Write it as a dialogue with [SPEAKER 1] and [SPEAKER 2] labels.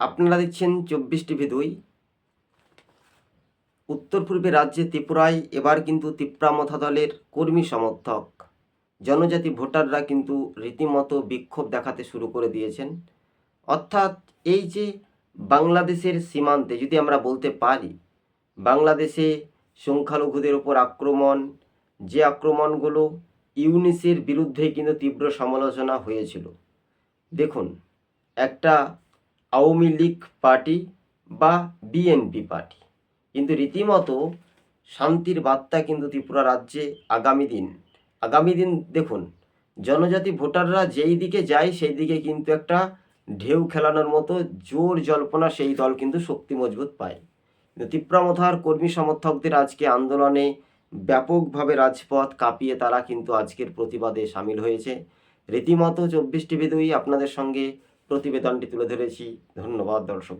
[SPEAKER 1] আপনারা দেখছেন চব্বিশ টিভি দুই। উত্তর পূর্বে রাজ্যে ত্রিপুরায়, এবার কিন্তু তিপ্রামথা দলের কর্মী সমর্থক। জনজাতি ভোটাররা কিন্তু রীতিমতো বিক্ষোভ দেখাতে শুরু করে দিয়েছেন। অর্থাৎ এই যে বাংলাদেশের সীমান্তে যদি আমরা বলতে পারি, বাংলাদেশে সংখ্যালঘুদের উপর আক্রমণ, যে আক্রমণগুলো ইউনিসের বিরুদ্ধে কিন্তু তীব্র সমালোচনা হয়েছিল। দেখুন, একটা আওয়ামী লীগ পার্টি বা বিএনপি পার্টি। কিন্তু রীতিমতো শান্তির বার্তা কিন্তু ত্রিপুরা রাজ্যে আগামী দিন আগামী দিন দেখুন, জনজাতি ভোটাররা যেই দিকে যায় সেই দিকে কিন্তু একটা ঢেউ খেলানোর মতো জোর জল্পনা সেই দল কিন্তু শক্তি মজবুত পায়। কিন্তু তিপ্রামথার কর্মী সমর্থকদের আজকে আন্দোলনে ব্যাপকভাবে রাজপথ কাঁপিয়ে তারা কিন্তু আজকের প্রতিবাদে সামিল হয়েছে। রীতিমতো চব্বিশ টিভি দুই আপনাদের সঙ্গে প্রতিবেদনটি তুলে ধরেছি। ধন্যবাদ দর্শক